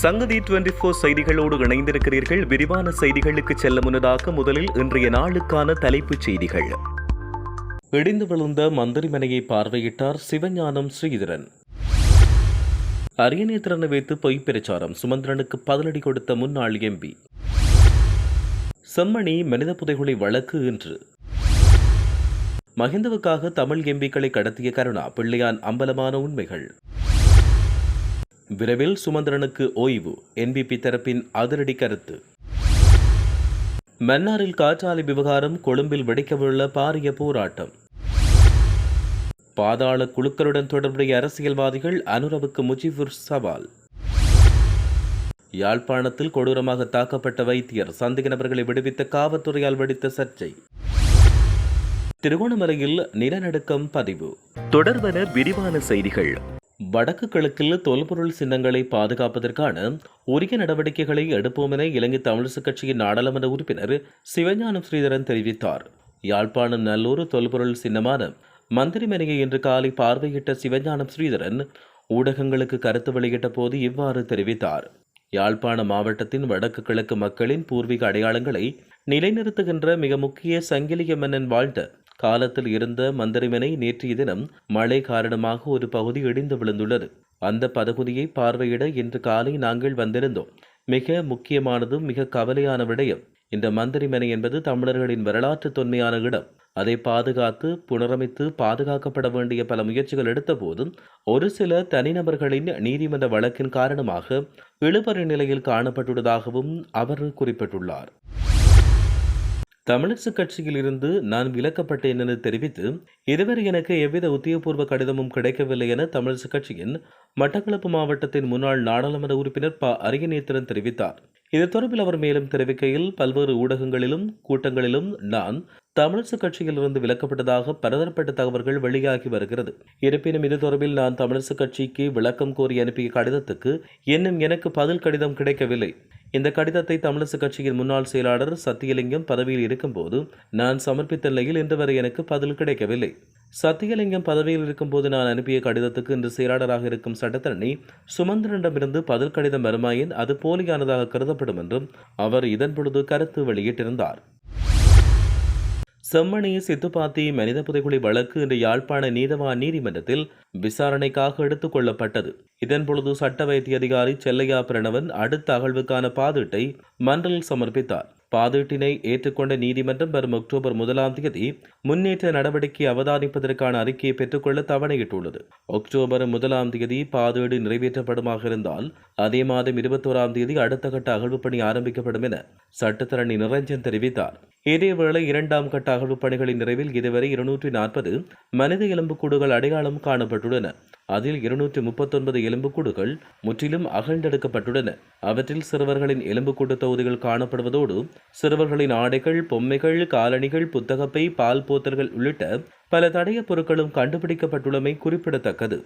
சங்கதி twenty four செய்திகளோடு இணைந்திருக்கிறீர்கள். விரிவான செய்திகளுக்கு செல்ல முன்னதாக முதலில் இன்றைய நாளுக்கான தலைப்புச் செய்திகள். இடிந்து விழுந்த மந்திரிமனையை பார்வையிட்டார் சிவஞானம் ஸ்ரீதரன். அரியநேத்திரனை வைத்து பொய் பிரச்சாரம். சுமந்திரனுக்கு பதிலடி கொடுத்த முன்னாள் எம்பி. செம்மணி மனித புதைகுலை வழக்கு இன்று. மஹிந்தவுக்காக தமிழ் எம்பிக்களை கடத்திய கருணா. பிள்ளையான் அம்பலமான உண்மைகள். விரைவில் சுமந்திரனுக்கு ஓய்வு. என்பிபி தரப்பின் அதிரடி கருத்து. மன்னாரில் காற்றாலை விவகாரம் கொழும்பில் வெடிக்கவுள்ள பாரிய போராட்டம். பாதாள குழுக்களுடன் தொடர்புடைய அரசியல்வாதிகள் அனுரவுக்கு முஜிபுர் சவால். யாழ்ப்பாணத்தில் கொடூரமாக தாக்கப்பட்ட வைத்தியர் சந்தேக நபர்களை விடுவித்த காவல்துறையால் வெடித்த சர்ச்சை. திருகோணமலையில் நிலநடுக்கம் பதிவு. தொடர்பன விரிவான செய்திகள். வடக்கு கிழக்கில் தொல்பொருள் சின்னங்களை பாதுகாப்பதற்கான உரிய நடவடிக்கைகளை எடுப்போம் என இலங்கை தமிழிசு கட்சியின் நாடாளுமன்ற உறுப்பினர் சிவஞானம் ஸ்ரீதரன் தெரிவித்தார். யாழ்ப்பாணம் நல்லூர் தொல்பொருள் சின்னமான மந்திரிமனையை இன்று காலை பார்வையிட்ட சிவஞானம் ஸ்ரீதரன் ஊடகங்களுக்கு கருத்து வெளியிட்ட போது இவ்வாறு தெரிவித்தார். யாழ்ப்பாண மாவட்டத்தின் வடக்கு கிழக்கு மக்களின் பூர்வீக அடையாளங்களை நிலைநிறுத்துகின்ற மிக முக்கிய சங்கிலிய மன்னன் வாழ்ந்த காலத்தில் இருந்த மந்திரிமனை நேற்றைய தினம் மழை காரணமாக ஒரு பகுதி இடிந்து விழுந்துள்ளது. அந்த பகுதியை பார்வையிட இன்று காலை நாங்கள் வந்திருந்தோம். மிக முக்கியமானதும் மிக கவலையான விடயம் இந்த மந்திரிமனை என்பது தமிழர்களின் வரலாற்று தொன்மையான இடம். அதை பாதுகாத்து புனரமைத்து பாதுகாக்கப்பட வேண்டிய பல முயற்சிகள் எடுத்த போதும் ஒரு சில தனிநபர்களின் நீதிமன்ற வழக்கின் காரணமாக இழுபறி நிலையில் காணப்பட்டுள்ளதாகவும் அவர் குறிப்பிட்டுள்ளார். தமிழரசு கட்சியில் இருந்து நான் விலக்கப்பட்டேன் என தெரிவித்து இதுவரை எனக்கு எவ்வித உத்தியோகபூர்வ கடிதமும் கிடைக்கவில்லை என தமிழரசு கட்சியின் மட்டக்களப்பு மாவட்டத்தின் முன்னாள் நாடாளுமன்ற உறுப்பினர் ப. அரியநேத்திரன் தெரிவித்தார். இது தொடர்பில் அவர் மேலும் தெரிவிக்கையில் பல்வேறு ஊடகங்களிலும் கூட்டங்களிலும் நான் தமிழரசு கட்சியில் இருந்து விலக்கப்பட்டதாக பலதரப்பட்ட தகவல்கள் வெளியாகி வருகிறது. இருப்பினும் இது தொடர்பில் நான் தமிழரசு கட்சிக்கு விளக்கம் கோரி அனுப்பிய கடிதத்துக்கு இன்னும் எனக்கு பதில் கடிதம் கிடைக்கவில்லை. இந்த கடிதத்தை தமிழரசு கட்சியின் முன்னாள் செயலாளர் சத்தியலிங்கம் பதவியில் இருக்கும்போது நான் சமர்ப்பித்த நிலையில் இன்று வரை எனக்கு பதில் கிடைக்கவில்லை. சத்தியலிங்கம் பதவியில் இருக்கும்போது நான் அனுப்பிய கடிதத்துக்கு இன்று செயலாளராக இருக்கும் சட்டத்தரணி சுமந்திரனிடமிருந்து பதில் கடிதம் வருமாயின் அது போலியானதாக கருதப்படும் என்றும் அவர் இதன் பொழுது கருத்து வெளியிட்டிருந்தார். செம்மணி சித்துப்பாத்தி மனித புதைகுழி வழக்கு இன்று யாழ்ப்பாண நீதவான் நீதிமன்றத்தில் விசாரணைக்காக எடுத்துக் கொள்ளப்பட்டது. இதன் பொழுது சட்ட வைத்திய அதிகாரி செல்லையா பிரணவன் அடுத்த அகழ்வுக்கான பாதீட்டை மன்றலில் சமர்ப்பித்தார். பாதீட்டினை ஏற்றுக்கொண்ட நீதிமன்றம் வரும் அக்டோபர் முதலாம் தேதி முன்னேற்ற நடவடிக்கை அவதானிப்பதற்கான அறிக்கையை பெற்றுக்கொள்ள தவணையிட்டுள்ளது. அக்டோபர் முதலாம் தேதி பாதீடு நிறைவேற்றப்படுமாக இருந்தால் அதே மாதம் இருபத்தோராம் தேதி அடுத்த கட்ட அகழ்வு பணி ஆரம்பிக்கப்படும் என சட்டத்தரணி நிரஞ்சன் தெரிவித்தார். இதேவேளை இரண்டாம் கட்ட அகழ்வு பணிகளின் நிறைவில் இதுவரை இருநூற்றி நாற்பது மனித எலும்புக்கூடுகள் அடையாளம் காணப்பட்டுள்ளன. அதில் இருநூற்றி முப்பத்தொன்பது எலும்புக்கூடுகள் முற்றிலும் அகழ்ந்தெடுக்கப்பட்டுள்ளன. அவற்றில் சிறுவர்களின் எலும்புக்கூடு தொகுதிகள் காணப்படுவதோடு சிறுவர்களின் ஆடைகள் பொம்மைகள் காலணிகள் புத்தகப்பை பால் போத்தல்கள் உள்ளிட்ட பல தடயப் பொருட்களும் கண்டுபிடிக்கப்பட்டுள்ளமை குறிப்பிடத்தக்கது.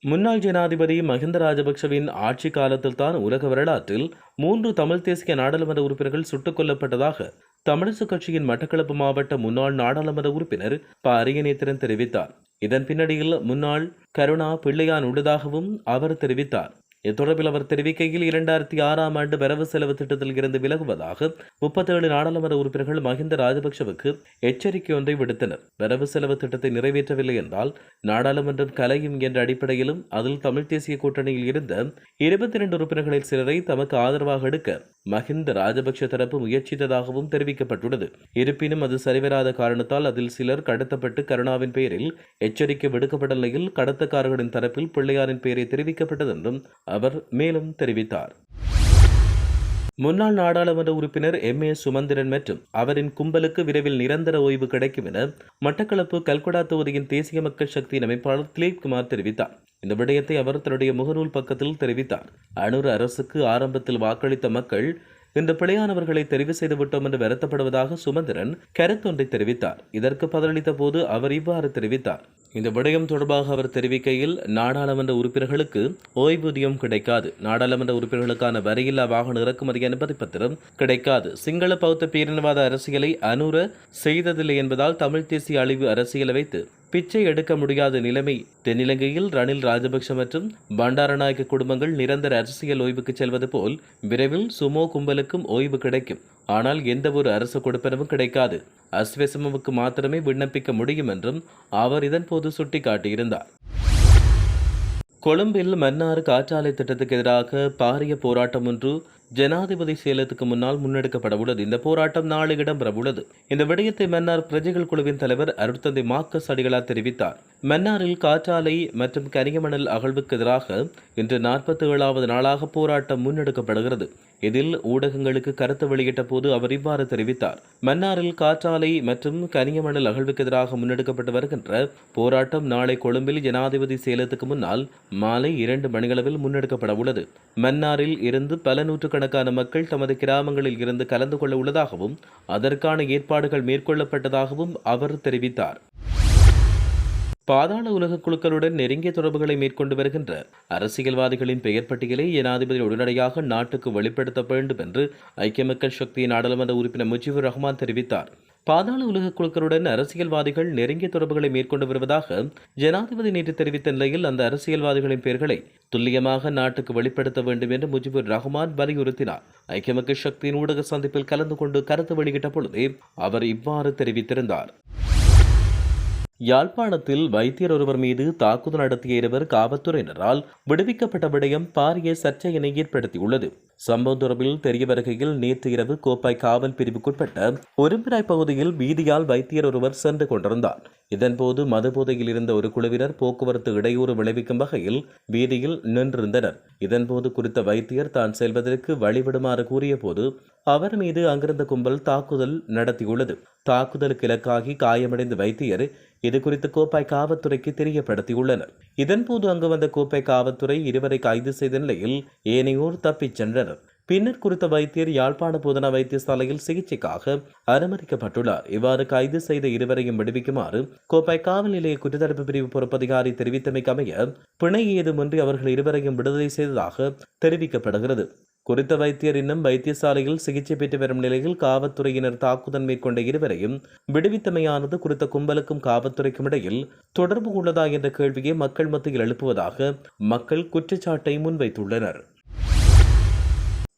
முன்னாள் ஜனாதிபதி மஹிந்த ராஜபக்சவின் ஆட்சி காலத்தில் தான் உலக வரலாற்றில் மூன்று தமிழ் தேசிய நாடாளுமன்ற உறுப்பினர்கள் சுட்டுக் கொல்லப்பட்டதாக தமிழரசு கட்சியின் மட்டக்களப்பு மாவட்ட முன்னாள் நாடாளுமன்ற உறுப்பினர் ப. அரியநேத்திரன் தெரிவித்தார். இதன் பின்னணியில் முன்னாள் கருணா பிள்ளையான் உள்ளதாகவும் அவர் தெரிவித்தார். இத்தொடர்பில் அவர் தெரிவிக்கையில் இரண்டாயிரத்தி ஆறாம் ஆண்டு வரவு செலவு திட்டத்தில் இருந்து விலகுவதாக முப்பத்தேழு நாடாளுமன்ற உறுப்பினர்கள் மஹிந்த ராஜபக்சவுக்கு எச்சரிக்கை ஒன்றை விடுத்தனர். வரவு செலவு திட்டத்தை நிறைவேற்றவில்லை என்றால் நாடாளுமன்றம் கலையும் என்ற அடிப்படையிலும் அதில் தமிழ் தேசிய கூட்டணியில் இருந்த இருபத்தி இரண்டு உறுப்பினர்களில் சிலரை தமக்கு ஆதரவாக எடுக்க மஹிந்த ராஜபக்ஷ தரப்பு முயற்சித்ததாகவும் தெரிவிக்கப்பட்டுள்ளது. இருப்பினும் அது சரிவராத காரணத்தால் அதில் சிலர் கடத்தப்பட்டு கருணாவின் பெயரில் எச்சரிக்கை விடுக்கப்பட்ட நிலையில் கடத்தக்காரர்களின் தரப்பில் பிள்ளையாரின் பெயரை தெரிவிக்கப்பட்டது என்றும் அவர் மேலும் தெரிவித்தார். முன்னாள் நாடாளுமன்ற உறுப்பினர் எம். ஏ. சுமந்திரன் மற்றும் அவரின் கும்பலுக்கு விரைவில் நிரந்தர ஓய்வு கிடைக்கும் என மட்டக்களப்பு கல்குடா தொகுதியின் தேசிய மக்கள் சக்தியின் அமைப்பாளர் திலீப் குமார் தெரிவித்தார். இந்த விடயத்தை அவர் தன்னுடைய முகநூல் பக்கத்தில் தெரிவித்தார். அனுர் அரசுக்கு ஆரம்பத்தில் வாக்களித்த மக்கள் இந்த பிழையானவர்களை தெரிவு செய்து விட்டோம் என்று வருத்தப்படுவதாக சுமந்திரன் கருத்தொன்றை தெரிவித்தார். இதற்கு பதிலளித்த போது அவர் இவ்வாறு தெரிவித்தார். இந்த விடயம் தொடர்பாக அவர் தெரிவிக்கையில் நாடாளுமன்ற உறுப்பினர்களுக்கு ஓய்வூதியம் கிடைக்காது. நாடாளுமன்ற உறுப்பினர்களுக்கான வரியில்லா வாகன இறக்குமதி அனுமதி பத்திரம் கிடைக்காது. சிங்கள பௌத்த பேரினவாத அரசியலை அனுர செய்ததில்லை என்பதால் தமிழ் தேசிய அழிவு அரசியலை வைத்து பிச்சை எடுக்க முடியாத நிலைமை. தென்னிலங்கையில் ரணில் ராஜபக்ஷ மற்றும் பண்டாரநாயக்க குடும்பங்கள் நிரந்தர அரசியல் ஓய்வுக்கு செல்வது போல் விரைவில் சுமோ கும்பலுக்கும் ஓய்வு கிடைக்கும். ஆனால் எந்த ஒரு அரசு கொடுப்பனவும் கிடைக்காது. அஸ்வெசமுக்கு மாத்திரமே விண்ணப்பிக்க முடியும் என்றும் அவர் இதன்போது சுட்டிக்காட்டியிருந்தார். கொழும்பில் மன்னார் காற்றாலை திட்டத்துக்கு எதிராக பாரிய போராட்டம் ஒன்று ஜனாதிபதி சேலத்துக்கு முன்னால் முன்னெடுக்கப்பட உள்ளது. இந்த போராட்டம் நாளை இடம்பெறவுள்ளது இந்த விடயத்தை மன்னார் பிரஜைகள் குழுவின் தலைவர் அருட்தந்தை மார்க்கஸ் அடிகளார் தெரிவித்தார். மன்னாரில் காற்றாலை மற்றும் கனிகமணல் அகழ்வுக்கு எதிராக இன்று நாற்பத்தி ஏழாவது நாளாக போராட்டம் முன்னெடுக்கப்படுகிறது. இதில் ஊடகங்களுக்கு கருத்து வெளியிட்ட போது அவர் இவ்வாறு தெரிவித்தார். மன்னாரில் காற்றாலை மற்றும் கனியமணல் அகழ்வுக்கு எதிராக முன்னெடுக்கப்பட்டு வருகின்ற போராட்டம் நாளை கொழும்பில் ஜனாதிபதி சேலத்துக்கு முன்னால் மாலை இரண்டு மணிகளவில் முன்னெடுக்கப்பட உள்ளது. மன்னாரில் இருந்து பல நூற்றுக்கணக்கான மக்கள் தமது கிராமங்களில் இருந்து கலந்து கொள்ள உள்ளதாகவும் அதற்கான ஏற்பாடுகள் மேற்கொள்ளப்பட்டதாகவும் அவர் தெரிவித்தார். பாதாள உலக குழுக்களுடன் நெருங்கிய தொடர்புகளை மேற்கொண்டு வருகின்ற அரசியல்வாதிகளின் பெயர் பட்டியலை ஜனாதிபதி உடனடியாக நாட்டுக்கு வெளிப்படுத்த வேண்டும் என்று ஐக்கிய மக்கள் சக்தியின் நாடாளுமன்ற உறுப்பினர் முஜிபுர் ரஹ்மான் தெரிவித்தார். பாதாள உலக குழுக்களுடன் அரசியல்வாதிகள் நெருங்கிய தொடர்புகளை மேற்கொண்டு வருவதாக ஜனாதிபதி நேற்று தெரிவித்த நிலையில் அந்த அரசியல்வாதிகளின் பெயர்களை துல்லியமாக நாட்டுக்கு வெளிப்படுத்த வேண்டும் என்று முஜிபுர் ரஹ்மான் வலியுறுத்தினார். ஐக்கிய மக்கள் சக்தியின் ஊடக சந்திப்பில் கலந்து கொண்டு கருத்து வெளியிட்ட பொழுது அவர் இவ்வாறு தெரிவித்திருந்தார். யாழ்ப்பாணத்தில் வைத்தியர் ஒருவர் மீது தாக்குதல் நடத்திய இருவர் காவல்துறையினரால் விடுவிக்கப்பட்ட விடயம் பாரிய சர்ச்சையினை ஏற்படுத்தியுள்ளது. சம்பவம் தொடர்பில் தெரிய வருகையில் நேற்று இரவு கோப்பாய் காவல் பிரிவுக்குட்பட்ட ஒரும்பிராய் பகுதியில் வீதியால் வைத்தியர் ஒருவர் சென்று கொண்டிருந்தார். இதன்போது மதுபோதையில் இருந்த ஒரு குழுவினர் போக்குவரத்து இடையூறு விளைவிக்கும் வகையில் வீதியில் நின்றிருந்தனர். இதன்போது குறித்த வைத்தியர் தான் செல்வதற்கு வழிவிடுமாறு கூறியபோது அவர் மீது அங்கிருந்த கும்பல் தாக்குதல் நடத்தியுள்ளது. தாக்குதலுக்கு இலக்காகி காயமடைந்த வைத்தியர் இது குறித்து கோப்பாய் காவல்துறைக்கு தெரியப்படுத்தியுள்ளனர். இதன்போது அங்கு வந்த கோப்பை காவல்துறை இருவரை கைது செய்த நிலையில் ஏனையோர் தப்பிச் சென்றனர். பின்னர் குறித்த வைத்தியர் யாழ்ப்பாண போதனா வைத்தியசாலையில் சிகிச்சைக்காக அனுமதிக்கப்பட்டுள்ளார். இவ்வாறு கைது செய்த இருவரையும் விடுவிக்குமாறு கோப்பாய் காவல் நிலைய குற்றத்தடுப்பு பிரிவு பொறுப்பதிகாரி தெரிவித்தமைக்கமைய பிணை ஏதுமின்றி அவர்கள் இருவரையும் விடுதலை செய்ததாக தெரிவிக்கப்படுகிறது. குறித்த வைத்தியர் இன்னும் வைத்தியசாலையில் சிகிச்சை பெற்று வரும் நிலையில் காவல்துறையினர் தாக்குதல் மேற்கொண்ட இருவரையும் விடுவித்தமையானது குறித்த கும்பலுக்கும் காவல்துறைக்கும் இடையில் தொடர்பு உள்ளதா என்ற கேள்வியை மக்கள் மத்தியில் எழுப்புவதாக மக்கள் குற்றச்சாட்டை முன்வைத்துள்ளனர்.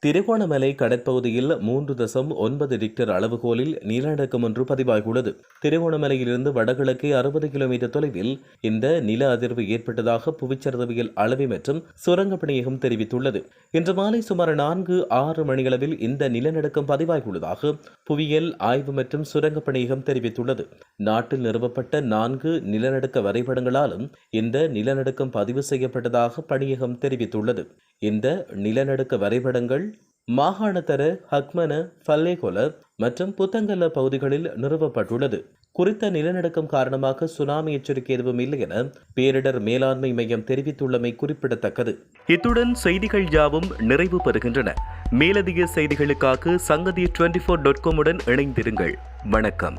திருகோணமலை கடற்பகுதியில் மூன்று தசம் ஒன்பது ரிக்டர் அளவுகோலில் நிலநடுக்கம் ஒன்று பதிவாகியுள்ளது. திருகோணமலையிலிருந்து வடகிழக்கே அறுபது கிலோமீட்டர் தொலைவில் இந்த நில அதிர்வு ஏற்பட்டதாக புவிச்சரிதவியல் அளவை மற்றும் சுரங்க பணியகம் தெரிவித்துள்ளது. இன்று மாலை சுமார் நான்கு ஆறு மணியளவில் இந்த நிலநடுக்கம் பதிவாகியுள்ளதாக புவியியல் ஆய்வு மற்றும் சுரங்க பணியகம் தெரிவித்துள்ளது. நாட்டில் நிறுவப்பட்ட நான்கு நிலநடுக்க வரைபடங்களாலும் இந்த நிலநடுக்கம் பதிவு செய்யப்பட்டதாக பணியகம் தெரிவித்துள்ளது. இந்த நிலநடுக்க வரைபடங்கள் மாகாணத்தர ஹக்மன ஃபல்லேகொல மற்றும் புத்தங்கல்ல பகுதிகளில் நிறுவப்பட்டுள்ளது. குறித்த நிலநடுக்கம் காரணமாக சுனாமி எச்சரிக்கை எதுவும் இல்லை என பேரிடர் மேலாண்மை மையம் தெரிவித்துள்ளமை குறிப்பிடத்தக்கது. இத்துடன் செய்திகள் யாவும் நிறைவு பெறுகின்றன. மேலதிக செய்திகளுக்காக சங்கதி டுவெண்டி ஃபோர் டாட் காமுடன் இணைந்திருங்கள். வணக்கம்.